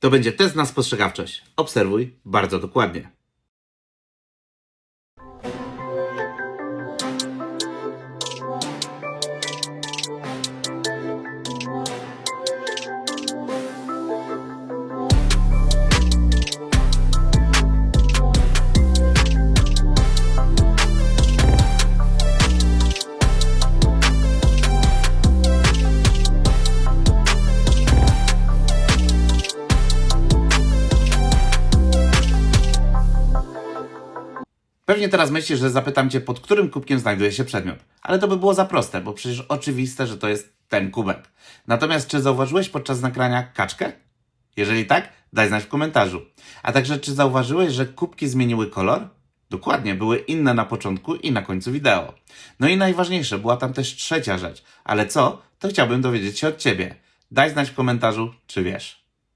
To będzie test na spostrzegawczość. Obserwuj bardzo dokładnie. Pewnie teraz myślisz, że zapytam Cię, pod którym kubkiem znajduje się przedmiot. Ale to by było za proste, bo przecież oczywiste, że to jest ten kubek. Natomiast czy zauważyłeś podczas nagrania kaczkę? Jeżeli tak, daj znać w komentarzu. A także czy zauważyłeś, że kubki zmieniły kolor? Dokładnie, były inne na początku i na końcu wideo. No i najważniejsze, była tam też trzecia rzecz. Ale co? To chciałbym dowiedzieć się od Ciebie. Daj znać w komentarzu, czy wiesz.